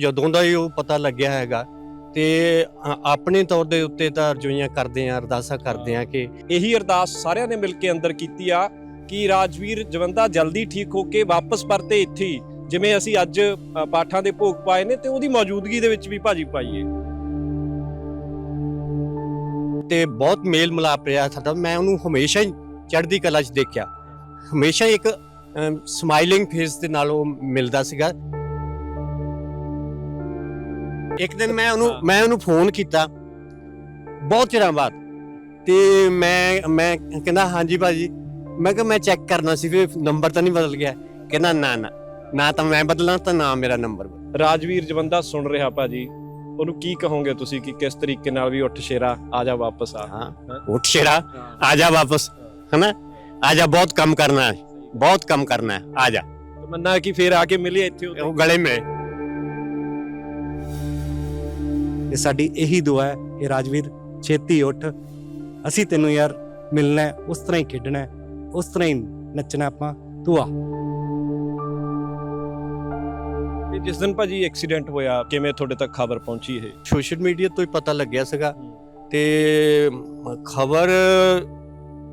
ਜਦੋਂ ਦਾ ਹੀ ਉਹ ਪਤਾ ਲੱਗਿਆ ਹੈਗਾ ਤੇ ਆਪਣੇ ਤੌਰ ਦੇ ਉੱਤੇ ਤਾਂ ਰਜੋਈਆਂ ਕਰਦੇ ਆ ਅਰਦਾਸਾਂ ਕਰਦੇ ਆ ਕਿ ਇਹੀ ਅਰਦਾਸ ਸਾਰਿਆਂ ਨੇ ਮਿਲ ਕੇ ਅੰਦਰ ਕੀਤੀ ਆ ਕਿ ਰਾਜਵੀਰ ਜਵੰਦਾ ਜਲਦੀ ਠੀਕ ਹੋ ਕੇ ਵਾਪਸ ਪਰਤੇ ਇੱਥੇ ਜਿਵੇਂ ਅਸੀਂ ਅੱਜ ਪਾਠਾਂ ਦੇ ਭੋਗ ਪਾਏ ਨੇ ਤੇ ਉਹਦੀ ਮੌਜੂਦਗੀ ਦੇ ਵਿੱਚ ਵੀ ਭਾਜੀ ਪਾਈਏ। ਤੇ ਬਹੁਤ ਮੇਲ ਮਿਲਾਪ ਰਿਹਾ ਸਾਡਾ। ਮੈਂ ਉਹਨੂੰ ਹਮੇਸ਼ਾ ਹੀ ਚੜ੍ਹਦੀ ਕਲਾ 'ਚ ਦੇਖਿਆ। ਹਮੇਸ਼ਾ ਇੱਕ ਸਮਾਈਲਿੰਗ ਫੇਸ ਦੇ ਨਾਲ ਉਹ ਮਿਲਦਾ ਸੀਗਾ। ਇੱਕ ਦਿਨ ਮੈਂ ਉਹਨੂੰ ਮੈਂ ਉਹਨੂੰ ਫੋਨ ਕੀਤਾ। ਬਹੁਤ ਚਿਰਾਂ ਬਾਅਦ। ਤੇ ਮੈਂ ਮੈਂ ਕਹਿੰਦਾ ਹਾਂਜੀ ਭਾਜੀ। ਮੈਂ ਕਿਹਾ ਮੈਂ ਚੈੱਕ ਕਰਨਾ ਸੀ ਵੀ ਨੰਬਰ ਤਾਂ ਨਹੀਂ ਬਦਲ ਗਿਆ। ਕਹਿੰਦਾ ਨਾ ਨਾ ਨਾ ਤਾਂ ਮੈਂ ਬਦਲਾਂ ਤਾਂ ਨਾ ਮੇਰਾ ਨੰਬਰ ਰਾਜਵੀਰ ਜਵੰਦਾ ਸੁਣ ਰਿਹਾ ਭਾਜੀ। ਉਹਨੂੰ ਕੀ ਕਹੋਗੇ ਤੁਸੀਂ ਕਿ ਕਿਸ ਤਰੀਕੇ ਨਾਲ ਵੀ ਉੱਠ ਸ਼ੇਰਾ ਆ ਜਾ ਵਾਪਸ ਆ? ਹਾਂ ਉੱਠ ਸ਼ੇਰਾ ਆ ਜਾ ਵਾਪਸ। ਹੈ ਆ ਜਾ ਬਹੁਤ ਕੰਮ ਕਰਨਾ ਹੈ। ਬਹੁਤ ਕੰਮ ਕਰਨਾ ਹੈ। ਆ ਜਾ। ਮੰਨਾ ਕਿ ਫੇਰ ਆ ਕੇ ਮਿਲੇ ਇੱਥੇ ਉਹ ਗਲੇ ਮੇ। ਇਹ ਸਾਡੀ ਇਹੀ ਦੁਆ ਹੈ ਕਿ ਰਾਜਵੀਰ ਛੇਤੀ ਉੱਠ। ਅਸੀਂ ਤੈਨੂੰ ਯਾਰ ਮਿਲਣਾ ਉਸ ਤਰ੍ਹਾਂ ਹੀ ਖੇਡਣਾ ਉਸ ਤਰ੍ਹਾਂ ਹੀ ਨੱਚਣਾ ਆਪਾਂ। ਤੂੰ ਆ। ਤੇ ਜਿਸ ਦਿਨ ਭਾਜੀ ਐਕਸੀਡੈਂਟ ਹੋਇਆ ਕਿਵੇਂ ਤੁਹਾਡੇ ਤੱਕ ਖਬਰ ਪਹੁੰਚੀ ਇਹ? ਸੋਸ਼ਲ ਮੀਡੀਆ ਤੋਂ ਹੀ ਪਤਾ ਲੱਗਿਆ ਸੀਗਾ ਤੇ ਖਬਰ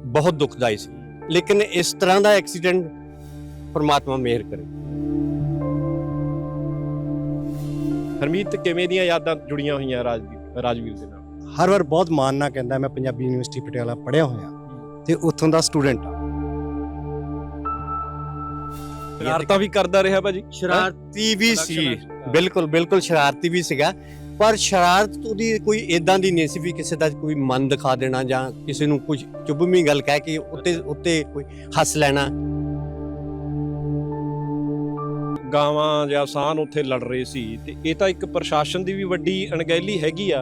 ਬਹੁਤ ਦੁਖਦਾਈ ਸੀ। ਲੇਕਿਨ ਇਸ ਤਰ੍ਹਾਂ ਦਾ ਐਕਸੀਡੈਂਟ ਪਰਮਾਤਮਾ ਮਿਹਰ ਕਰੇ। ਹਰਮੀਤ ਕਿਵੇਂ ਦੀਆਂ ਯਾਦਾਂ ਜੁੜੀਆਂ ਹੋਈਆਂ ਰਾਜਵੀਰ ਰਾਜਵੀਰ ਦੇ ਨਾਲ? ਹਰ ਵਾਰ ਬਹੁਤ ਮਾਣ ਨਾਲ ਕਹਿੰਦਾ ਮੈਂ ਪੰਜਾਬੀ ਯੂਨੀਵਰਸਿਟੀ ਪਟਿਆਲਾ ਪੜ੍ਹਿਆ ਹੋਇਆ ਤੇ ਉੱਥੋਂ ਦਾ ਸਟੂਡੈਂਟ ਆ। ਸ਼ਰਾਰਤਾਂ ਵੀ ਕਰਦਾ ਰਿਹਾ ਭਾਜੀ। ਸ਼ਰਾਰਤੀ ਵੀ ਸੀ। ਬਿਲਕੁਲ ਬਿਲਕੁਲ ਸ਼ਰਾਰਤੀ ਵੀ ਸੀਗਾ। ਪਰ ਸ਼ਰਾਰਤ ਉਹਦੀ ਕੋਈ ਇਦਾਂ ਦੀ ਨਹੀਂ ਸੀ ਵੀ ਕਿਸੇ ਦਾ ਕੋਈ ਮਨ ਦਿਖਾ ਦੇਣਾ ਜਾਂ ਕਿਸੇ ਨੂੰ ਕੁਝ ਚੁਭਵੀਂ ਗੱਲ ਕਹਿ ਕੇ ਉੱਤੇ ਉੱਤੇ ਕੋਈ ਹੱਸ ਲੈਣਾ। ਗਾਵਾਂ ਜਾਂ ਸਾਨ ਉੱਥੇ ਲੜ ਰਹੇ ਸੀ ਤੇ ਇਹ ਤਾਂ ਇੱਕ ਪ੍ਰਸ਼ਾਸਨ ਦੀ ਵੀ ਵੱਡੀ ਅਣਗਹਿਲੀ ਹੈਗੀ ਆ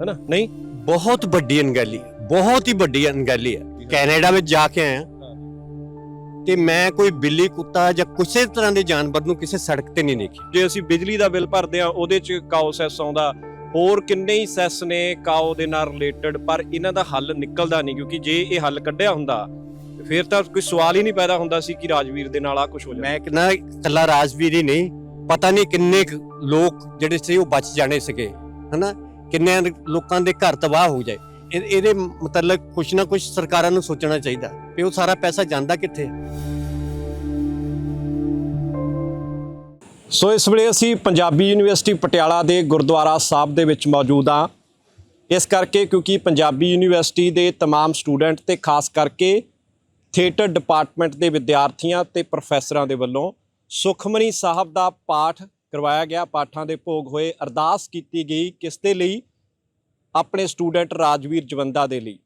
ਹੈਨਾ ਨਹੀਂ? ਬਹੁਤ ਵੱਡੀ ਅਣਗਹਿਲੀ ਬਹੁਤ ਹੀ ਵੱਡੀ ਅਣਗਹਿਲੀ ਹੈ। ਕੈਨੇਡਾ ਵਿੱਚ ਜਾ ਕੇ ਆਇਆ। ਤੇ ਮੈਂ ਕੋਈ ਬਿੱਲੀ ਕੁੱਤਾ ਜਾਂ ਕਿਸੇ ਤਰ੍ਹਾਂ ਦੇ ਜਾਨਵਰ ਨੂੰ ਕਿਸੇ ਸੜਕ ਤੇ ਨਹੀਂ ਦੇਖਿਆ। ਜੇ ਅਸੀਂ ਬਿਜਲੀ ਦਾ ਬਿੱਲ ਭਰਦੇ ਆ ਉਹਦੇ 'ਚ ਕਾਓ ਸੈਸ ਆਉਂਦਾ। ਹੋਰ ਕਿੰਨੇ ਹੀ ਸੈਸ ਨੇ ਕਾਓ ਦੇ ਨਾਲ ਰਿਲੇਟਡ ਪਰ ਇਹਨਾਂ ਦਾ ਹੱਲ ਨਿਕਲਦਾ ਨਹੀਂ ਕਿਉਂਕਿ ਜੇ ਇਹ ਹੱਲ ਕੱਢਿਆ ਹੁੰਦਾ ਫਿਰ ਤਾਂ ਕੋਈ ਸਵਾਲ ਹੀ ਨਹੀਂ ਪੈਦਾ ਹੁੰਦਾ ਸੀ ਕਿ ਰਾਜਵੀਰ ਦੇ ਨਾਲ ਆ ਕੁਝ ਹੋ ਜਾਵੇ ਮੈਂ ਕਹਿੰਦਾ ਇਕੱਲਾ ਰਾਜਵੀਰ ਹੀ ਨਹੀਂ ਪਤਾ ਨਹੀਂ ਕਿੰਨੇ ਕੁ ਲੋਕ ਜਿਹੜੇ ਸੀ ਉਹ ਬਚ ਜਾਣੇ ਸੀਗੇ ਹਨਾ ਕਿੰਨਿਆਂ ਦੇ ਲੋਕਾਂ ਦੇ ਘਰ ਤਬਾਹ ਹੋ ਜਾਏ ਇਹ- ਇਹਦੇ ਮਤਲਬ ਕੁਛ ਨਾ ਕੁਛ ਸਰਕਾਰਾਂ ਨੂੰ ਸੋਚਣਾ ਚਾਹੀਦਾ ਵੀ ਉਹ ਸਾਰਾ ਪੈਸਾ ਜਾਂਦਾ ਕਿੱਥੇ ਸੋ ਇਸ ਵੇਲੇ ਅਸੀਂ ਪੰਜਾਬੀ ਯੂਨੀਵਰਸਿਟੀ ਪਟਿਆਲਾ ਦੇ ਗੁਰਦੁਆਰਾ ਸਾਹਿਬ ਦੇ ਵਿੱਚ ਮੌਜੂਦ ਹਾਂ ਇਸ ਕਰਕੇ ਕਿਉਂਕਿ ਪੰਜਾਬੀ ਯੂਨੀਵਰਸਿਟੀ ਦੇ तमाम ਸਟੂਡੈਂਟ ਤੇ ਖਾਸ ਕਰਕੇ ਥੀਏਟਰ ਡਿਪਾਰਟਮੈਂਟ ਦੇ ਵਿਦਿਆਰਥੀਆਂ ਤੇ ਪ੍ਰੋਫੈਸਰਾਂ ਦੇ ਵੱਲੋਂ ਸੁਖਮਨੀ ਸਾਹਿਬ ਦਾ ਪਾਠ ਕਰਵਾਇਆ ਗਿਆ। ਪਾਠਾਂ ਦੇ ਭੋਗ ਹੋਏ ਅਰਦਾਸ ਕੀਤੀ ਗਈ ਕਿਸ ਦੇ ਲਈ? ਆਪਣੇ ਸਟੂਡੈਂਟ ਰਾਜਵੀਰ ਜਵੰਦਾ ਦੇ ਲਈ।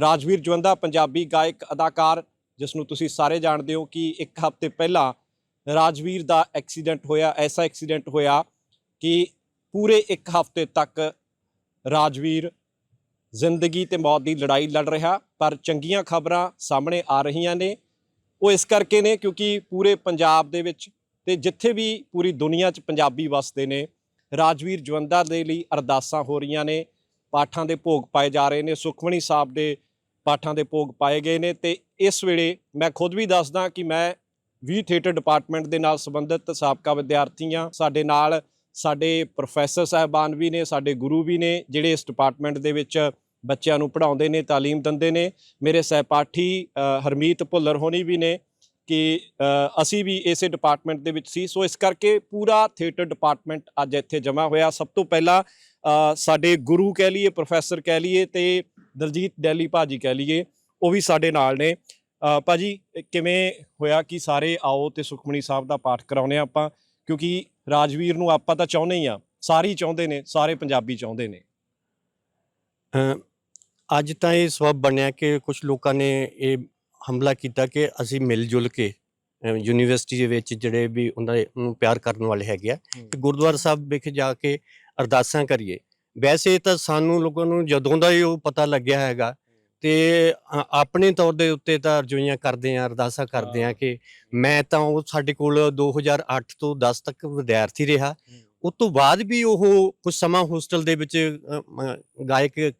ਰਾਜਵੀਰ ਜਵੰਦਾ ਪੰਜਾਬੀ ਗਾਇਕ ਅਦਾਕਾਰ, ਜਿਸ ਨੂੰ ਤੁਸੀਂ ਸਾਰੇ ਜਾਣਦੇ ਹੋ ਕਿ ਇੱਕ ਹਫ਼ਤੇ ਪਹਿਲਾਂ ਰਾਜਵੀਰ ਦਾ ਐਕਸੀਡੈਂਟ ਹੋਇਆ, ਐਸਾ ਐਕਸੀਡੈਂਟ ਹੋਇਆ ਕਿ ਪੂਰੇ ਇੱਕ ਹਫ਼ਤੇ ਤੱਕ ਰਾਜਵੀਰ ਜ਼ਿੰਦਗੀ ਤੇ ਮੌਤ ਦੀ ਲੜਾਈ ਲੜ ਰਿਹਾ, ਪਰ ਚੰਗੀਆਂ ਖਬਰਾਂ ਸਾਹਮਣੇ ਆ ਰਹੀਆਂ ਨੇ। ਉਹ ਇਸ ਕਰਕੇ ਨੇ ਕਿਉਂਕਿ ਪੂਰੇ ਪੰਜਾਬ ਦੇ ਵਿੱਚ ਤੇ ਜਿੱਥੇ ਵੀ ਪੂਰੀ ਦੁਨੀਆ 'ਚ ਪੰਜਾਬੀ ਵਸਦੇ ਨੇ, ਰਾਜਵੀਰ ਜਵੰਦਾ ਦੇ ਲਈ ਅਰਦਾਸਾਂ ਹੋ ਰਹੀਆਂ ਨੇ, ਪਾਠਾਂ ਦੇ ਭੋਗ ਪਾਏ ਜਾ ਰਹੇ ਨੇ ਸੁਖਮਣੀ ਸਾਹਿਬ ਦੇ ਪਾਠਾਂ ਦੇ ਭੋਗ ਪਾਏ ਗਏ ਨੇ ਤੇ ਇਸ ਵੇਲੇ ਮੈਂ ਖੁਦ ਵੀ ਦੱਸਦਾ ਕਿ ਮੈਂ ਵੀ ਥੀਏਟਰ ਡਿਪਾਰਟਮੈਂਟ ਦੇ ਨਾਲ ਸੰਬੰਧਿਤ ਸਾਬਕਾ ਵਿਦਿਆਰਥੀਆਂ ਸਾਡੇ ਨਾਲ ਸਾਡੇ ਪ੍ਰੋਫੈਸਰ ਸਾਹਿਬਾਨ ਵੀ ਨੇ, ਸਾਡੇ ਗੁਰੂ ਵੀ ਨੇ, ਜਿਹੜੇ ਇਸ ਡਿਪਾਰਟਮੈਂਟ ਦੇ ਵਿੱਚ ਬੱਚਿਆਂ ਨੂੰ ਪੜ੍ਹਾਉਂਦੇ ਨੇ ਤਾਲੀਮ ਦਿੰਦੇ ਨੇ। ਮੇਰੇ ਸਹਿਪਾਠੀ ਹਰਮੀਤ ਭੁੱਲਰ ਹੋਣੀ ਵੀ ਨੇ ਕਿ ਅਸੀਂ ਵੀ ਇਸੇ ਡਿਪਾਰਟਮੈਂਟ ਦੇ ਵਿੱਚ ਸੀ। ਸੋ ਇਸ ਕਰਕੇ ਪੂਰਾ ਥੀਏਟਰ ਡਿਪਾਰਟਮੈਂਟ ਅੱਜ ਇੱਥੇ ਜਮ੍ਹਾਂ ਹੋਇਆ। ਸਭ ਤੋਂ ਪਹਿਲਾਂ ਸਾਡੇ ਗੁਰੂ ਕਹਿ ਲਈਏ ਪ੍ਰੋਫੈਸਰ ਕਹਿ ਲਈਏ ਤੇ ਦਲਜੀਤ ਡੈਲੀ ਭਾਜੀ ਕਹਿ ਲਈਏ ਉਹ ਵੀ ਸਾਡੇ ਨਾਲ ਨੇ। ਅ, ਭਾਜੀ ਕਿਵੇਂ ਹੋਇਆ ਕਿ ਸਾਰੇ ਆਓ ਤੇ ਸੁਖਮਣੀ ਸਾਹਿਬ ਦਾ ਪਾਠ ਕਰਾਉਨੇ ਆਪਾਂ? ਕਿਉਂਕਿ ਰਾਜਵੀਰ ਨੂੰ ਆਪਾਂ ਤਾਂ ਚਾਹੁੰਦੇ ਹੀ ਆ ਸਾਰੇ ਚਾਹੁੰਦੇ ਨੇ ਸਾਰੇ ਪੰਜਾਬੀ ਚਾਹੁੰਦੇ ਨੇ। ਅੱਜ ਤਾਂ ਇਹ ਸਬਬ ਬਣਿਆ ਕਿ ਕੁਝ ਲੋਕਾਂ ਨੇ ਇਹ ਹਮਲਾ ਕੀਤਾ ਕਿ ਅਸੀਂ ਮਿਲ ਜੁਲ ਕੇ ਯੂਨੀਵਰਸਿਟੀ ਦੇ ਵਿੱਚ ਜਿਹੜੇ ਵੀ ਉਹਨਾਂ ਨੂੰ ਪਿਆਰ ਕਰਨ ਵਾਲੇ ਹੈਗੇ ਆ ਕਿ ਗੁਰਦੁਆਰਾ ਸਾਹਿਬ ਵਿਖੇ ਜਾ ਕੇ ਅਰਦਾਸਾਂ ਕਰੀਏ। ਵੈਸੇ ਤਾਂ ਸਾਨੂੰ ਲੋਕਾਂ ਨੂੰ ਜਦੋਂ ਦਾ ਹੀ ਉਹ ਪਤਾ ਲੱਗਿਆ ਹੈਗਾ ਤੇ ਆਪਣੇ ਤੌਰ ਦੇ ਉੱਤੇ ਤਾਂ ਰਜੋਈਆਂ ਕਰਦੇ ਆ ਅਰਦਾਸਾਂ ਕਰਦੇ ਆ ਕਿ ਮੈਂ ਤਾਂ ਉਹ ਸਾਡੇ ਕੋਲ 2008 ਤੋਂ 10 ਤੱਕ ਵਿਦਿਆਰਥੀ ਰਿਹਾ। ਉਸ ਤੋਂ ਬਾਅਦ ਵੀ ਉਹ ਕੁਝ ਸਮਾਂ ਹੋਸਟਲ ਦੇ ਵਿੱਚ ਗਾਇਕ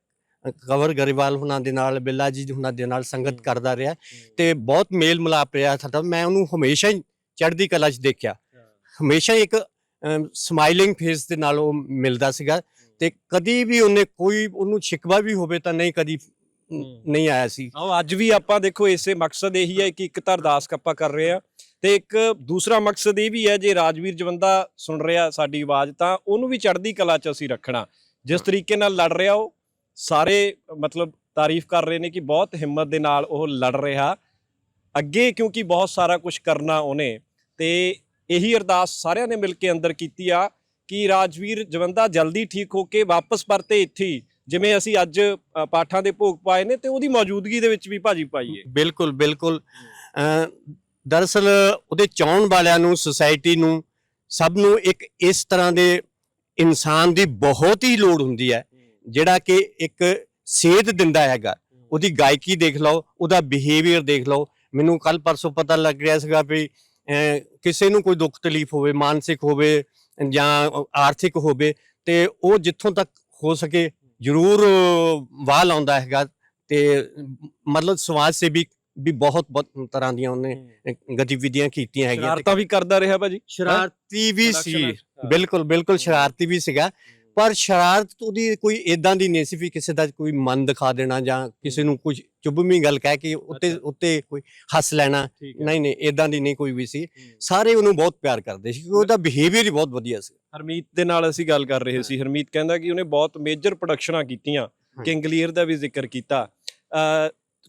ਕਵਰ ਗਰੇਵਾਲ ਹੁਣਾਂ ਦੇ ਨਾਲ ਬਿੱਲਾ ਜੀ ਹੁਣਾਂ ਦੇ ਨਾਲ ਸੰਗਤ। ਕਰਦਾ ਰਿਹਾ ਤੇ ਬਹੁਤ ਮੇਲ ਮਿਲਾਪ ਰਿਹਾ ਸਾਡਾ। ਮੈਂ ਉਹਨੂੰ ਹਮੇਸ਼ਾ ਹੀ ਚੜ੍ਹਦੀ ਕਲਾ 'ਚ ਦੇਖਿਆ। ਹਮੇਸ਼ਾ ਇੱਕ ਸਮਾਈਲਿੰਗ ਫੇਸ ਦੇ ਨਾਲ ਉਹ ਮਿਲਦਾ ਸੀਗਾ ਤੇ ਕਦੀ ਵੀ ਉਹਨੇ ਕੋਈ ਉਹਨੂੰ ਸ਼ਿਕਵਾ ਵੀ ਹੋਵੇ ਤਾਂ ਨਹੀਂ ਕਦੀ ਨਹੀਂ ਆਇਆ ਸੀ। ਆਓ ਅੱਜ ਵੀ ਆਪਾਂ ਦੇਖੋ ਇਸੇ ਮਕਸਦ ਇਹੀ ਹੈ ਕਿ ਇੱਕ ਤਾਂ ਅਰਦਾਸ ਕੱਪਾ ਕਰ ਰਹੇ ਆ ਤੇ ਇੱਕ ਦੂਸਰਾ ਮਕਸਦ ਇਹ ਵੀ ਹੈ ਜੇ ਰਾਜਵੀਰ ਜਵੰਦਾ ਸੁਣ ਰਿਹਾ ਸਾਡੀ ਆਵਾਜ਼ ਤਾਂ ਉਹਨੂੰ ਵੀ ਚੜ੍ਹਦੀ ਕਲਾ 'ਚ ਅਸੀਂ ਰੱਖਣਾ। ਜਿਸ ਤਰੀਕੇ ਨਾਲ ਲੜ ਰਿਹਾ ਉਹ ਸਾਰੇ, ਮਤਲਬ ਤਾਰੀਫ ਕਰ ਰਹੇ ਨੇ ਕਿ ਬਹੁਤ ਹਿੰਮਤ ਦੇ ਨਾਲ ਉਹ ਲੜ ਰਿਹਾ। ਅੱਗੇ ਕਿਉਂਕਿ ਬਹੁਤ ਸਾਰਾ ਕੁਝ ਕਰਨਾ ਉਹਨੇ, ਤੇ ਇਹੀ ਅਰਦਾਸ ਸਾਰਿਆਂ ਨੇ ਮਿਲ ਕੇ ਅੰਦਰ ਕੀਤੀ ਆ ਕਿ ਰਾਜਵੀਰ ਜਵੰਦਾ ਜਲਦੀ ਠੀਕ ਹੋ ਕੇ ਵਾਪਸ ਪਰਤੇ ਇੱਥੇ ਹੀ। ਜਿਵੇਂ ਅਸੀਂ ਅੱਜ ਪਾਠਾਂ ਦੇ ਭੋਗ ਪਾਏ ਨੇ ਤੇ ਉਹਦੀ ਮੌਜੂਦਗੀ ਦੇ ਵਿੱਚ ਵੀ ਭਾਜੀ ਪਾਈਏ। ਬਿਲਕੁਲ ਬਿਲਕੁਲ। ਅਮ ਦਰਅਸਲ ਉਹਦੇ ਚਾਹਣ ਵਾਲਿਆਂ ਨੂੰ, ਸੁਸਾਇਟੀ ਨੂੰ, ਸਭ ਨੂੰ ਇੱਕ ਇਸ ਤਰ੍ਹਾਂ ਦੇ ਇਨਸਾਨ ਦੀ ਬਹੁਤ ਹੀ ਲੋੜ ਹੁੰਦੀ ਹੈ। ਜਿਹੜਾ ਕਿ ਇੱਕ ਸੇਧ ਦਿੰਦਾ ਹੈਗਾ ਉਹਦੀ ਗਾਇਕੀ ਦੇਖ ਲਓ ਉਹਦਾ ਬਿਹੇਵੀਅਰ ਦੇਖ ਲਓ। ਮੈਨੂੰ ਕੱਲ ਪਰਸੋਂ ਪਤਾ ਲੱਗ ਰਿਹਾ ਸੀਗਾ ਵੀ ਕਿਸੇ ਨੂੰ ਕੋਈ ਦੁੱਖ ਤਕਲੀਫ ਹੋਵੇ ਮਾਨਸਿਕ ਹੋਵੇ ਜਾਂ ਆਰਥਿਕ ਹੋਵੇ ਤੇ ਉਹ ਜਿੱਥੋਂ ਤੱਕ ਹੋ ਸਕੇ ਜ਼ਰੂਰ ਵਾਹ ਲਾਉਂਦਾ ਹੈਗਾ। ਤੇ ਮਤਲਬ ਸਮਾਜ ਸੇਵੀ ਵੀ ਬਹੁਤ ਬਹੁਤ ਤਰ੍ਹਾਂ ਦੀਆਂ ਉਹਨੇ ਗਤੀਵਿਧੀਆਂ ਕੀਤੀਆਂ ਹੈਗੀਆਂ। ਸ਼ਰਾਰਤਾਂ ਵੀ ਕਰਦਾ ਰਿਹਾ ਭਾਜੀ। ਸ਼ਰਾਰਤੀ ਵੀ ਸੀ। ਬਿਲਕੁਲ ਬਿਲਕੁਲ ਸ਼ਰਾਰਤੀ ਵੀ ਸੀਗਾ। ਪਰ ਸ਼ਰਾਰਤ ਉਹਦੀ ਕੋਈ ਇਦਾਂ ਦੀ ਨਹੀਂ ਸੀ ਵੀ ਕਿਸੇ ਦਾ ਕੋਈ ਮਨ ਦਿਖਾ ਦੇਣਾ ਜਾਂ ਕਿਸੇ ਨੂੰ ਕੁਝ ਚੁਭਵੀਂ ਗੱਲ ਕਹਿ ਕੇ ਉੱਤੇ। ਉੱਤੇ ਕੋਈ ਹੱਸ ਲੈਣਾ। ਨਹੀਂ ਨਹੀਂ ਇਦਾਂ ਦੀ ਨਹੀਂ ਕੋਈ ਵੀ ਸੀ। ਸਾਰੇ ਉਹਨੂੰ ਬਹੁਤ ਪਿਆਰ ਕਰਦੇ ਸੀ ਕਿਉਂਕਿ ਉਹਦਾ ਬਿਹੇਵੀਅਰ ਹੀ ਬਹੁਤ ਵਧੀਆ ਸੀ। ਹਰਮੀਤ ਦੇ ਨਾਲ ਅਸੀਂ ਗੱਲ ਕਰ ਰਹੇ ਸੀ। ਹਰਮੀਤ ਕਹਿੰਦਾ ਕਿ ਉਹਨੇ ਬਹੁਤ ਮੇਜਰ ਪ੍ਰੋਡਕਸ਼ਨਾਂ ਕੀਤੀਆਂ। ਹਾਂ। ਕਿੰਗਲੀਅਰ ਦਾ ਵੀ ਜ਼ਿਕਰ ਕੀਤਾ।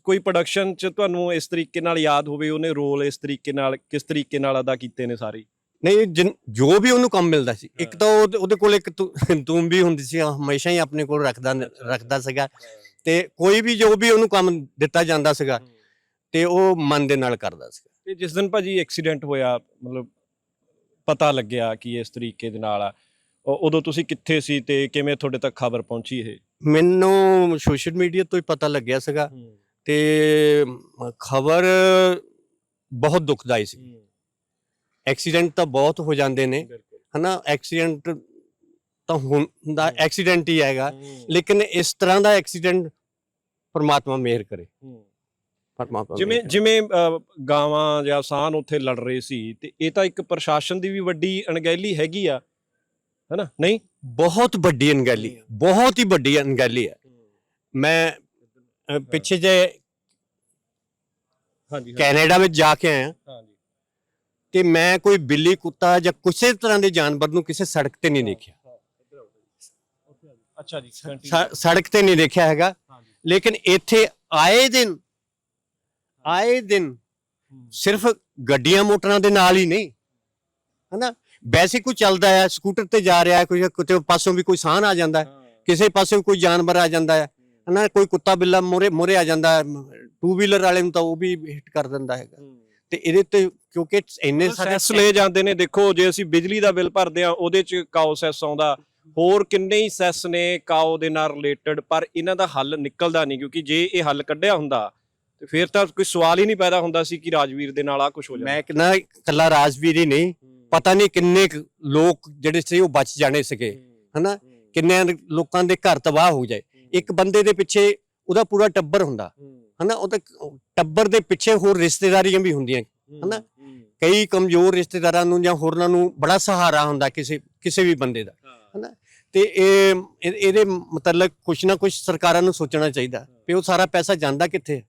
ਕੋਈ ਪ੍ਰੋਡਕਸ਼ਨ ਚ ਤੁਹਾਨੂੰ ਇਸ ਤਰੀਕੇ ਨਾਲ ਯਾਦ ਹੋਵੇ? ਉਹਨੇ ਰੋਲ ਇਸ ਤਰੀਕੇ ਨਾਲ ਕਿਸ ਤਰੀਕੇ ਨਾਲ ਅਦਾ ਕੀਤੇ ਨੇ ਸਾਰੇ? ਨਹੀਂ ਜਿਨ- ਜੋ ਵੀ ਉਹਨੂੰ ਕੰਮ ਮਿਲਦਾ ਸੀ। ਇੱਕ। ਤਾਂ ਉਹਦੇ- ਉਹਦੇ ਕੋਲ ਇੱਕ ਤੂ- ਤੂੰ ਵੀ ਹੁੰਦੀ ਸੀ ਹਮੇਸ਼ਾ ਹੀ ਆਪਣੇ ਕੋਲ ਰੱਖਦਾ ਰੱਖਦਾ ਸੀਗਾ। ਤੇ ਕੋਈ ਵੀ ਜੋ ਵੀ ਉਹਨੂੰ ਕੰਮ ਦਿੱਤਾ ਜਾਂਦਾ ਸੀਗਾ ਤੇ ਉਹ ਮਨ ਦੇ ਨਾਲ ਕਰਦਾ ਸੀ ਤੇ ਜਿਸ ਦਿਨ ਭਾਜੀ ਐਕਸੀਡੈਂਟ ਹੋਇਆ ਮਤਲਬ ਪਤਾ ਲੱਗਿਆ ਕਿ ਇਸ ਤਰੀਕੇ ਦੇ ਨਾਲ ਆ ਉ- ਉਦੋਂ ਤੁਸੀਂ ਕਿੱਥੇ ਸੀ ਤੇ ਕਿਵੇਂ ਤੁਹਾਡੇ ਤੱਕ ਖਬਰ ਪਹੁੰਚੀ ਇਹ? ਮੈਨੂੰ ਸੋਸ਼ਲ ਮੀਡੀਆ ਤੋਂ ਹੀ ਪਤਾ ਲੱਗਿਆ ਸੀਗਾ ਤੇ ਖਬਰ ਬਹੁਤ ਦੁਖਦਾਈ ਸੀ। ਐਕਸੀਡੈਂਟ ਤਾਂ ਬਹੁਤ ਹੋ ਜਾਂਦੇ ਨੇ ਹਨਾ? ਐਕਸੀਡੈਂਟ ਤਾਂ ਹੁੰਦਾ। ਐਕਸੀਡੈਂਟ ਹੀ ਹੈਗਾ। ਲੇਕਿਨ ਇਸ ਤਰ੍ਹਾਂ ਦਾ ਐਕਸੀਡੈਂਟ ਪਰਮਾਤਮਾ ਮਿਹਰ ਕਰੇ। ਪਰਮਾਤਮਾ ਜਿਵੇਂ। ਜਿਵੇਂ ਗਾਵਾਂ ਜਾਂ ਸਾਨ ਉੱਥੇ ਲੜ ਰਹੇ ਸੀ ਤੇ ਇਹ ਤਾਂ ਇੱਕ ਪ੍ਰਸ਼ਾਸਨ ਦੀ ਵੀ ਵੱਡੀ ਅਣਗਹਿਲੀ ਹੈਗੀ ਆ ਹੈਨਾ? ਨਹੀਂ? ਬਹੁਤ ਵੱਡੀ ਅਣਗਹਿਲੀ ਬਹੁਤ ਹੀ ਵੱਡੀ ਅਣਗਹਿਲੀ ਹੈ। ਮੈਂ ਪਿੱਛੇ ਜੇ ਹਾਂਜੀ। ਕੈਨੇਡਾ ਵਿੱਚ ਜਾ ਕੇ ਆਇਆ। ਹਾਂਜੀ। ਤੇ ਮੈਂ ਕੋਈ ਬਿੱਲੀ ਕੁੱਤਾ ਜਾਂ ਕਿਸੇ ਤਰ੍ਹਾਂ ਦੇ ਜਾਨਵਰ ਨੂੰ ਕਿਸੇ ਸੜਕ ਤੇ ਨਹੀਂ ਦੇਖਿਆ। ਅੱਛਾ ਜੀ ਸ- ਸੜਕ ਤੇ ਨਹੀਂ ਦੇਖਿਆ ਹੈਗਾ। ਲੇਕਿਨ ਇੱਥੇ ਆਏ ਦਿਨ ਆਏ ਦਿਨ ਸਿਰਫ ਗੱਡੀਆਂ ਮੋਟਰਾਂ ਦੇ ਨਾਲ ਹੀ ਨਹੀਂ। ਹਨਾ? ਵੈਸੇ ਕੋਈ ਚੱਲਦਾ ਹੈ ਸਕੂਟਰ ਤੇ ਜਾ ਰਿਹਾ ਹੈ ਕੋਈ ਕਿਤੇ ਪਾਸੋਂ ਵੀ ਕੋਈ ਸਾਹਨ ਆ ਜਾਂਦਾ ਹੈ। ਕਿਸੇ ਪਾਸੋਂ ਕੋਈ ਜਾਨਵਰ ਆ ਜਾਂਦਾ ਹੈ। ਹਨਾ? ਕੋਈ ਕੁੱਤਾ ਬਿੱਲਾ ਮੋਰੇ ਮੋਰੇ ਆ ਜਾਂਦਾ ਟੂ ਵੀਲਰ ਵਾਲੇ ਨੂੰ ਤਾਂ ਉਹ ਵੀ ਹਿੱਟ ਕਰ ਦਿੰਦਾ ਹੈਗਾ। ਤੇ ਇਹਦੇ ਤੇ ਕਿਉਂਕਿ ਇੰਨੇ ਸਾਰੇ ਸੈਸ ਲੈ ਜਾਂਦੇ ਨੇ ਦੇਖੋ ਜੇ ਅਸੀਂ ਬਿਜਲੀ ਦਾ ਬਿੱਲ ਭਰਦੇ ਆ ਉਹਦੇ ਚ ਕਾਓ ਸੈਸ ਆਉਂਦਾ। ਹੋਰ ਕਿੰਨੇ ਹੀ ਸੈਸ ਨੇ ਕਾਓ ਦੇ ਨਾਲ ਰਿਲੇਟਡ ਪਰ ਇਹਨਾਂ ਦਾ ਹੱਲ ਨਿਕਲਦਾ ਨਹੀਂ ਕਿਉਂਕਿ ਜੇ ਇਹ ਹੱਲ ਕੱਢਿਆ ਹੁੰਦਾ ਤੇ ਫਿਰ ਤਾਂ ਕੋਈ ਸਵਾਲ ਹੀ ਨਹੀਂ ਪੈਦਾ ਹੁੰਦਾ ਸੀ ਕਿ ਰਾਜਵੀਰ ਦੇ ਨਾਲ ਆ ਕੁਝ ਹੋ ਜਾਂਦਾ ਮੈਂ ਕਹਿੰਦਾ ਇਕੱਲਾ ਰਾਜਵੀਰ ਹੀ ਨਹੀਂ ਪਤਾ ਨਹੀਂ ਕਿੰਨੇ ਲੋਕ ਜਿਹੜੇ ਸੀ ਉਹ ਬਚ ਜਾਣੇ ਸੀਗੇ ਹਨਾ? ਕਿੰਨੇ ਲੋਕਾਂ ਦੇ ਘਰ ਤਬਾਹ ਹੋ ਜਾਏ। ਇੱਕ ਬੰਦੇ ਦੇ ਪਿੱਛੇ ਉਹਦਾ ਪੂਰਾ ਟੱਬਰ ਹੁੰਦਾ। ਹਨਾ ਉਹ ਤਾਂ ਟੱਬਰ ਦੇ ਪਿੱਛੇ ਹੋਰ ਰਿਸ਼ਤੇਦਾਰੀਆਂ ਵੀ ਹੁੰਦੀਆਂ ਹਨਾ? ਕਈ ਕਮਜ਼ੋਰ ਰਿਸ਼ਤੇਦਾਰਾਂ ਨੂੰ ਜਾਂ ਹੋਰਨਾਂ ਨੂੰ ਬੜਾ ਸਹਾਰਾ ਹੁੰਦਾ ਕਿਸੇ ਕਿਸੇ ਵੀ ਬੰਦੇ ਦਾ ਤੇ ਇਹ ਇਹ- ਇਹਦੇ ਮਤਲਬ ਕੁਛ ਨਾ ਕੁਛ ਸਰਕਾਰਾਂ ਨੂੰ ਸੋਚਣਾ ਚਾਹੀਦਾ ਵੀ ਉਹ ਸਾਰਾ ਪੈਸਾ ਜਾਂਦਾ ਕਿੱਥੇ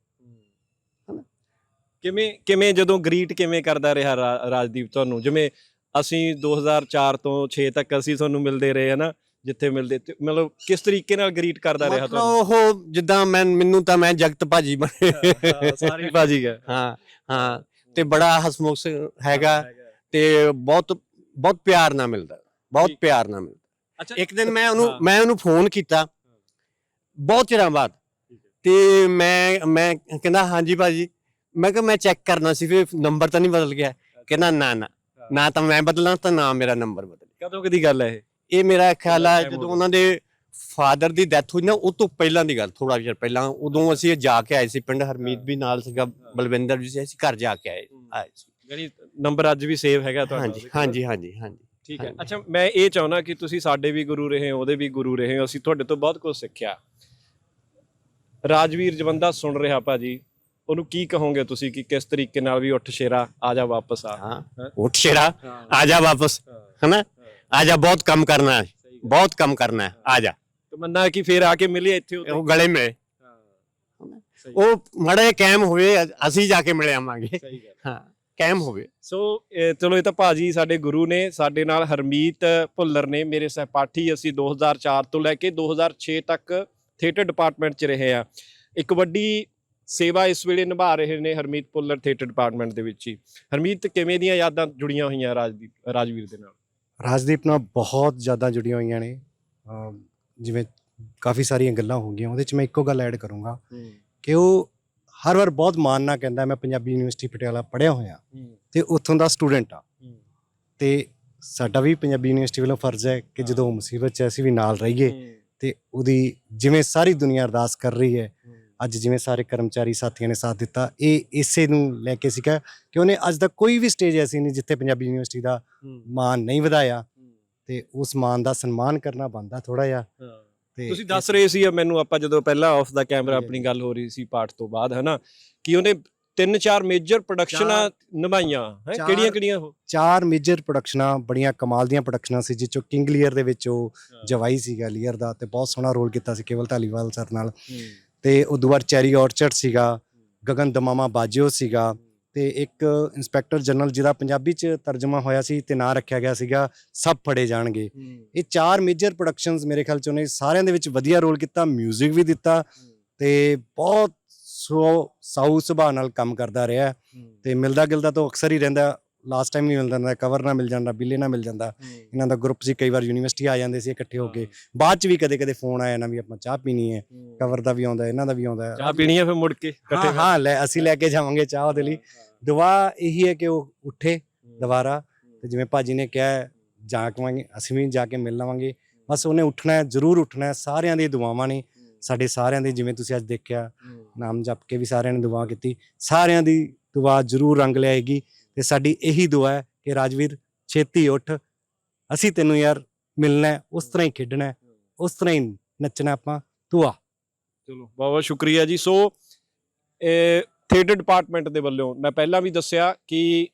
ਕਿਵੇਂ ਕਿਵੇਂ ਜਦੋਂ ਗ੍ਰੀਟ ਕਿਵੇਂ ਕਰਦਾ ਰਿਹਾ ਰਾ- ਰਾਜਦੀਪ ਤੁਹਾਨੂੰ? ਜਿਵੇਂ ਅਸੀਂ 2004 ਤੋਂ 6 ਤੱਕ ਅਸੀਂ ਤੁਹਾਨੂੰ ਮਿਲਦੇ ਰਹੇ ਹਨਾ। ਜਿੱਥੇ ਮਿਲਦੇ ਤੇ ਮਤਲਬ ਕਿਸ ਤਰੀਕੇ ਨਾਲ ਗ੍ਰੀਟ ਕਰਦਾ ਰਿਹਾ ਤੁਹਾਨੂੰ? ਉਹ ਜਿੱਦਾਂ ਮੈਂ ਮੈਨੂੰ ਤਾਂ ਮੈਂ ਜਗਤ ਭਾਜੀ ਬਣੇ। ਸਾਰੀ ਬਾਜੀ ਹੈ ਹਾਂ ਹਾਂ। ਤੇ ਬੜਾ ਹਸਮੁਖ ਹੈਗਾ ਤੇ ਬਹੁਤ ਬਹੁਤ ਪਿਆਰ ਨਾਲ ਮਿਲਦਾ। ਬਹੁਤ ਠੀਕ। ਪਿਆਰ ਨਾਲ ਮਿਲਦਾ। ਅੱਛਾ ਇੱਕ ਦਿਨ ਮੈਂ ਉਹਨੂੰ ਹਾਂ। ਮੈਂ ਉਹਨੂੰ ਫੋਨ ਕੀਤਾ। ਬਹੁਤ ਚਿਰਾਂ ਬਾਅਦ। ਤੇ ਮੈਂ ਮੈਂ ਕਹਿੰਦਾ ਹਾਂਜੀ ਭਾਜੀ। ਮੈਂ ਕਿਹਾ ਮੈਂ ਚੈੱਕ ਕਰਨਾ ਸੀ ਫਿਰ ਨੰਬਰ ਤਾਂ ਨਹੀਂ ਬਦਲ ਗਿਆ। ਕਹਿੰਦਾ ਨਾ ਨਾ। ਨਾ ਤਾਂ ਮੈਂ ਬਦਲਾਂ ਤਾਂ ਨਾ ਮੇਰਾ ਨੰਬਰ ਬਦਲ। ਕਦੋਂ ਕਦੀ ਗੱਲ ਹੈ ਇਹ? ਇਹ ਮੇਰਾ ਖਿਆਲ ਆ ਜਦੋਂ। ਉਹਨਾਂ ਦੇ ਫਾਦਰ ਦੀ ਡੈਥ ਹੋਈ ਨਾ ਉਹ ਤੋਂ ਪਹਿਲਾਂ ਦੀ ਗੱਲ ਥੋੜਾ ਜਿਹਾ ਪਹਿਲਾਂ। ਉਦੋਂ ਅਸੀਂ ਜਾ ਕੇ ਆਏ ਸੀ ਪਿੰਡ ਹਰਮੀਤ ਵੀ ਨਾਲ ਸੀਗਾ ਬਲਵਿੰਦਰ ਵੀ ਸੀ ਅਸੀਂ ਘਰ ਜਾ ਕੇ ਆਏ ਆਏ ਸੀ। ਯਾਨੀ ਨੰਬਰ ਅੱਜ ਵੀ ਸੇਵ ਹੈਗਾ ਤੁਹਾਡਾ ਹਾਂਜੀ ਹਾਂਜੀ ਹਾਂਜੀ ਹਾਂਜੀ। ਠੀਕ ਹੈ। ਅੱਛਾ ਮੈਂ ਇਹ ਚਾਹੁੰਦਾ ਕਿ ਤੁਸੀਂ ਸਾਡੇ ਵੀ ਗੁਰੂ ਰਹੇ ਹੋ ਉਹਦੇ ਵੀ ਗੁਰੂ ਰਹੇ ਹੋ ਅਸੀਂ ਤੁਹਾਡੇ ਤੋਂ ਬਹੁਤ ਕੁਝ ਸਿੱਖਿਆ। ਰਾਜਵੀਰ ਜਵੰਦਾ ਸੁਣ ਰਿਹਾ ਭਾਜੀ ਉਹਨੂੰ ਕੀ ਕਹੋਗੇ ਤੁਸੀਂ ਕਿ ਕਿਸ ਤਰੀਕੇ ਨਾਲ ਵੀ ਉੱਠ ਸ਼ੇਰਾ ਆ ਜਾ ਵਾਪਸ ਆ? ਉੱਠ ਸ਼ੇਰਾ ਆ ਜਾ ਵਾਪਸ। ਹਨਾ? आजा बहुत कम करना है ਸਹੀ ਗੱਲ बहुत कम करना है आजा ਤਮੰਨਾ ਕਿ ਫੇਰ ਆ ਕੇ ਮਿਲੇ ਇੱਥੇ वो गले में ਸਹੀ ਉਹ ਮੜੇ ਕੈਮ ਹੋਵੇ ਅਸੀਂ ਜਾ ਕੇ ਮਿਲ ਆਵਾਂਗੇ ਸਹੀ ਗੱਲ ਹਾਂ ਕੈਮ ਹੋਵੇ ਸੋ ਇਹ ਚਲੋ ਇਹ ਤਾਂ ਭਾਜੀ ਸਾਡੇ ਗੁਰੂ ਨੇ ਸਾਡੇ ਨਾਲ ਹਰਮੀਤ ਭੁੱਲਰ ਨੇ ਮੇਰੇ ਸਹਿਪਾਠੀ ਅਸੀਂ 2004 ਤੋਂ ਲੈ ਕੇ 2006 ਤੱਕ ਥੀਏਟਰ ਡਿਪਾਰਟਮੈਂਟ 'ਚ ਰਹੇ ਆ ਇੱਕ ਵੱਡੀ ਸੇਵਾ ਇਸ ਵੇਲੇ ਨਿਭਾ ਰਹੇ ਨੇ ਹਰਮੀਤ ਭੁੱਲਰ ਥੀਏਟਰ ਡਿਪਾਰਟਮੈਂਟ ਦੇ ਵਿੱਚ ਹੀ ਹਰਮੀਤ ਕਿਵੇਂ ਦੀਆਂ ਯਾਦਾਂ ਜੁੜੀਆਂ ਹੋਈਆਂ ਰਾਜਦੀਪ ਰਾਜਵੀਰ ਦੇ ਨਾਲ ਰਾਜਦੀਪ ਨਾਲ ਬਹੁਤ ਜ਼ਿਆਦਾ ਜੁੜੀਆਂ ਹੋਈਆਂ ਨੇ। ਅਮ ਜਿਵੇਂ ਕਾਫੀ ਸਾਰੀਆਂ ਗੱਲਾਂ ਹੋ ਗਈਆਂ ਉਹਦੇ ਚ ਮੈਂ ਇੱਕੋ ਗੱਲ ਐਡ ਕਰੂੰਗਾ ਕਿ ਉਹ ਹਰ ਵਾਰ ਬਹੁਤ ਮਾਣ ਨਾਲ ਕਹਿੰਦਾ ਮੈਂ ਪੰਜਾਬੀ ਯੂਨੀਵਰਸਿਟੀ ਪਟਿਆਲਾ ਪੜ੍ਹਿਆ ਹੋਇਆ ਤੇ ਉੱਥੋਂ ਦਾ ਸਟੂਡੈਂਟ ਆ ਤੇ ਸਾਡਾ ਵੀ ਪੰਜਾਬੀ ਯੂਨੀਵਰਸਿਟੀ ਵੱਲੋਂ ਫਰਜ਼ ਹੈ ਕਿ ਜਦੋਂ ਉਹ ਮੁਸੀਬਤ 'ਚ ਹੈ, ਅਸੀਂ ਵੀ ਨਾਲ ਰਹੀਏ ਤੇ ਉਹਦੀ ਜਿਵੇਂ ਸਾਰੀ ਦੁਨੀਆ ਅਰਦਾਸ ਕਰ ਰਹੀ ਹੈ। ਅੱਜ ਜਿਵੇਂ ਸਾਰੇ ਕਰਮਚਾਰੀ ਸਾਥੀਆਂ ਨੇ ਸਾਥ ਦਿੱਤਾ ਇਹ ਇਸੇ ਨੂੰ ਲੈ ਕੇ ਸੀਗਾ ਕਿ ਉਹਨੇ ਅੱਜ ਤੱਕ ਕੋਈ ਵੀ ਸਟੇਜ ਐਸੀ ਨਹੀਂ ਜਿੱਥੇ ਪੰਜਾਬੀ ਯੂਨੀਵਰਸਿਟੀ ਦਾ ਮਾਣ ਨਹੀਂ ਵਧਾਇਆ ਤੇ ਉਸ ਮਾਣ ਦਾ ਸਨਮਾਨ ਕਰਨਾ ਬਣਦਾ ਥੋੜਾ ਜਿਹਾ। ਤੇ ਤੁਸੀਂ ਦੱਸ ਰਹੇ ਸੀ ਮੈਨੂੰ ਆਪਾਂ ਜਦੋਂ ਪਹਿਲਾਂ ਆਫ ਦਾ ਕੈਮਰਾ ਆਪਣੀ ਗੱਲ ਹੋ ਰਹੀ ਸੀ ਪਾਰਟ ਤੋਂ ਬਾਅਦ ਹਨਾ ਕਿ ਉਹਨੇ ਤਿੰਨ ਚਾਰ ਮੇਜਰ ਪ੍ਰੋਡਕਸ਼ਨਾਂ ਨਿਭਾਈਆਂ ਹੈ ਕਿਹੜੀਆਂ ਕਿਹੜੀਆਂ ਉਹ? ਚਾਰ ਮੇਜਰ ਪ੍ਰੋਡਕਸ਼ਨਾਂ ਬੜੀਆਂ ਕਮਾਲ ਦੀਆਂ ਪ੍ਰੋਡਕਸ਼ਨਾਂ ਸੀ ਜਿਸ ਚੋਂ ਕਿੰਗ ਲੀਅਰ ਦੇ ਵਿੱਚ ਉਹ ਜਵਾਈ ਸੀਗਾ ਲੀਅਰ ਦਾ ਤੇ ਬਹੁਤ ਸੋਹਣਾ ਰੋਲ ਕੀਤਾ ਸੀ ਕੇਵਲ ਧਾਲੀਵਾਲ ਸਰ ਨਾਲ। ਤੇ ਉਦੋਂ ਬਾਅਦ ਚੈਰੀ ਆਰਚਰਡ ਸੀਗਾ, ਗਗਨ ਦਮਾਮਾ ਬਾਜਿਓ ਸੀਗਾ ਤੇ ਇੱਕ ਇੰਸਪੈਕਟਰ ਜਨਰਲ ਜਿਹਦਾ ਪੰਜਾਬੀ ਚ ਤਰਜਮਾ ਹੋਇਆ ਸੀ ਤੇ ਨਾਂ ਰੱਖਿਆ ਗਿਆ ਸੀਗਾ, ਸਭ ਫੜੇ ਜਾਣਗੇ। ਇਹ ਚਾਰ ਮੇਜਰ ਪ੍ਰੋਡਕਸ਼ਨਸ ਮੇਰੇ ਖਿਆਲ ਚ ਉਹਨੇ ਸਾਰਿਆਂ ਦੇ ਵਿੱਚ ਵਧੀਆ ਰੋਲ ਕੀਤਾ 뮤직 ਵੀ ਦਿੱਤਾ ਤੇ ਬਹੁਤ ਸੋ ਸਾਊ ਸੁਭਾਅ ਨਾਲ ਕੰਮ ਕਰਦਾ ਰਿਹਾ। ਤੇ ਮਿਲਦਾ ਗਿਲਦਾ ਤਾਂ ਅਕਸਰ ਹੀ ਰਹਿੰਦਾ ਲਾਸਟ ਟਾਈਮ ਨਹੀਂ ਮਿਲਦਾ ਕਵਰ ਨਾ ਮਿਲ ਜਾਂਦਾ ਬਿੱਲੇ ਨਾ ਮਿਲ ਜਾਂਦਾ। ਇਹਨਾਂ ਦਾ ਗਰੁੱਪ ਸੀ ਕਈ ਵਾਰ ਯੂਨੀਵਰਸਿਟੀ ਆ ਜਾਂਦੇ ਸੀ ਇਕੱਠੇ ਹੋ ਕੇ। ਬਾਅਦ ਚ ਵੀ ਕਦੇ ਕਦੇ ਫੋਨ ਆਇਆ ਨਾ ਵੀ ਆਪਾਂ ਚਾਹ ਪੀਣੀ ਹੈ ਕਵਰ ਦਾ ਵੀ ਆਉਂਦਾ ਇਹਨਾਂ ਦਾ ਵੀ ਆਉਂਦਾ ਚਾਹ ਪੀਣੀ ਆ ਫਿਰ ਮੁੜ ਕੇ ਹਾਂ ਹਾਂ ਲੈ ਅਸੀਂ ਲੈ ਕੇ ਜਾਵਾਂਗੇ ਚਾਹ ਉਹਦੇ ਲਈ। ਦੁਆ ਇਹੀ ਹੈ ਕਿ ਉਹ ਉੱਠੇ ਦੁਬਾਰਾ ਤੇ ਜਿਵੇਂ ਭਾਜੀ ਨੇ ਕਿਹਾ ਹੈ, ਜਾ ਕੇ ਅਸੀਂ ਵੀ ਜਾ ਕੇ ਮਿਲ ਲਵਾਂਗੇ ਬਸ ਉਹਨੇ ਉੱਠਣਾ ਹੈ ਜ਼ਰੂਰ ਉੱਠਣਾ ਹੈ ਸਾਰਿਆਂ ਦੀ ਦੁਆਵਾਂ ਨੇ। ਸਾਡੇ ਸਾਰਿਆਂ ਦੀ ਜਿਵੇਂ ਤੁਸੀਂ ਅੱਜ ਦੇਖਿਆ ਨਾਮ ਜਪ ਕੇ ਵੀ ਸਾਰਿਆਂ ਨੇ ਦੁਆ ਕੀਤੀ। ਸਾਰਿਆਂ ਦੀ ਦੁਆ ਜ਼ਰੂਰ ਰੰਗ ਲਿਆਏਗੀ। ਤੇ ਸਾਡੀ ਇਹੀ ਦੁਆ ਹੈ ਕਿ ਰਾਜਵੀਰ, ਛੇਤੀ ਉੱਠ। ਅਸੀਂ ਤੈਨੂੰ ਯਾਰ ਮਿਲਣਾ ਉਸ ਤਰ੍ਹਾਂ ਹੀ ਖੇਡਣਾ ਉਸ ਤਰ੍ਹਾਂ ਹੀ ਨੱਚਣਾ ਆਪਾਂ। ਤੂੰ ਆ। ਚਲੋ, ਬਹੁਤ ਬਹੁਤ ਸ਼ੁਕਰੀਆ ਜੀ। ਸੋ ਇਹ ਥੀਏਟਰ ਡਿਪਾਰਟਮੈਂਟ ਦੇ ਵੱਲੋਂ ਮੈਂ ਪਹਿਲਾਂ ਵੀ ਦੱਸਿਆ ਕਿ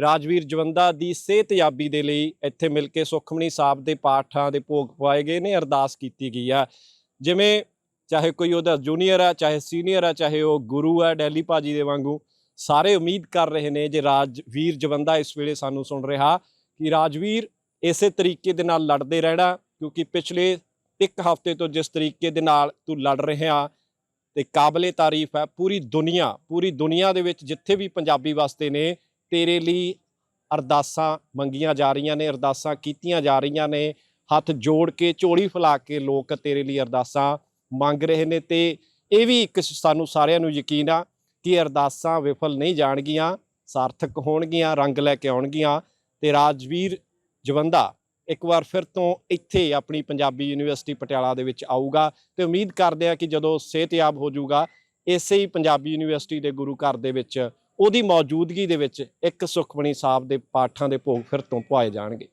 ਰਾਜਵੀਰ ਜਵੰਦਾ ਦੀ ਸਿਹਤਯਾਬੀ ਦੇ ਲਈ ਇੱਥੇ ਮਿਲ ਕੇ ਸੁਖਮਣੀ ਸਾਹਿਬ ਦੇ ਪਾਠਾਂ ਦੇ ਭੋਗ ਪਾਏ ਗਏ ਨੇ, ਅਰਦਾਸ ਕੀਤੀ ਗਈ ਆ। ਜਿਵੇਂ ਚਾਹੇ ਕੋਈ ਉਹਦਾ ਜੂਨੀਅਰ ਆ, ਚਾਹੇ ਸੀਨੀਅਰ ਆ, ਚਾਹੇ ਉਹ ਗੁਰੂ ਆ, ਡੈਲੀ ਭਾਜੀ ਦੇ ਵਾਂਗੂ ਸਾਰੇ ਉਮੀਦ ਕਰ ਰਹੇ ਨੇ ਜੇ ਰਾਜਵੀਰ ਜਵੰਦਾ ਇਸ ਵੇਲੇ ਸਾਨੂੰ ਸੁਣ ਰਿਹਾ ਕਿ ਰਾਜਵੀਰ ਇਸੇ ਤਰੀਕੇ ਦੇ ਨਾਲ ਲੜਦੇ ਰਹਿਣਾ, ਕਿਉਂਕਿ ਪਿਛਲੇ ਇੱਕ ਹਫ਼ਤੇ ਤੋਂ ਜਿਸ ਤਰੀਕੇ ਦੇ ਨਾਲ ਤੂੰ ਲੜ ਰਿਹਾ ਤੇ ਕਾਬਲੇ ਤਾਰੀਫ ਹੈ, ਪੂਰੀ ਦੁਨੀਆ ਪੂਰੀ ਦੁਨੀਆ ਦੇ ਵਿੱਚ ਜਿੱਥੇ ਵੀ ਪੰਜਾਬੀ ਵਸਦੇ ਨੇ, ਤੇਰੇ ਲਈ ਅਰਦਾਸਾਂ ਮੰਗੀਆਂ ਜਾ ਰਹੀਆਂ ਨੇ, ਅਰਦਾਸਾਂ ਕੀਤੀਆਂ ਜਾ ਰਹੀਆਂ ਨੇ, ਹੱਥ ਜੋੜ ਕੇ, ਝੋਲੀ ਫੈਲਾ ਕੇ ਲੋਕ ਤੇਰੇ ਲਈ ਅਰਦਾਸਾਂ ਮੰਗ ਰਹੇ ਨੇ ਤੇ ਇਹ ਵੀ ਇੱਕ ਸਾਨੂੰ ਸਾਰਿਆਂ ਨੂੰ ਯਕੀਨ ਆ ਕਿ ਅਰਦਾਸਾਂ ਵਿਫਲ ਨਹੀਂ ਜਾਣਗੀਆਂ, ਸਾਰਥਕ ਹੋਣਗੀਆਂ, ਰੰਗ ਲੈ ਕੇ ਆਉਣਗੀਆਂ। ਤੇ ਰਾਜਵੀਰ ਜਵੰਦਾ ਇੱਕ ਵਾਰ ਫਿਰ ਤੋਂ ਇੱਥੇ ਆਪਣੀ ਪੰਜਾਬੀ ਯੂਨੀਵਰਸਿਟੀ ਪਟਿਆਲਾ ਦੇ ਵਿੱਚ ਆਊਗਾ ਤੇ ਉਮੀਦ ਕਰਦੇ ਆ ਕਿ ਜਦੋਂ ਸਿਹਤਯਾਬ ਹੋ ਜਾਊਗਾ, ਇਸੇ ਹੀ ਪੰਜਾਬੀ ਯੂਨੀਵਰਸਿਟੀ ਦੇ ਗੁਰੂ ਘਰ ਦੇ ਵਿੱਚ, ਉਹਦੀ ਮੌਜੂਦਗੀ ਦੇ ਵਿੱਚ ਇੱਕ ਸੁਖਮਣੀ ਸਾਹਿਬ ਦੇ ਪਾਠਾਂ ਦੇ ਭੋਗ ਫਿਰ ਤੋਂ ਪਵਾਏ ਜਾਣਗੇ।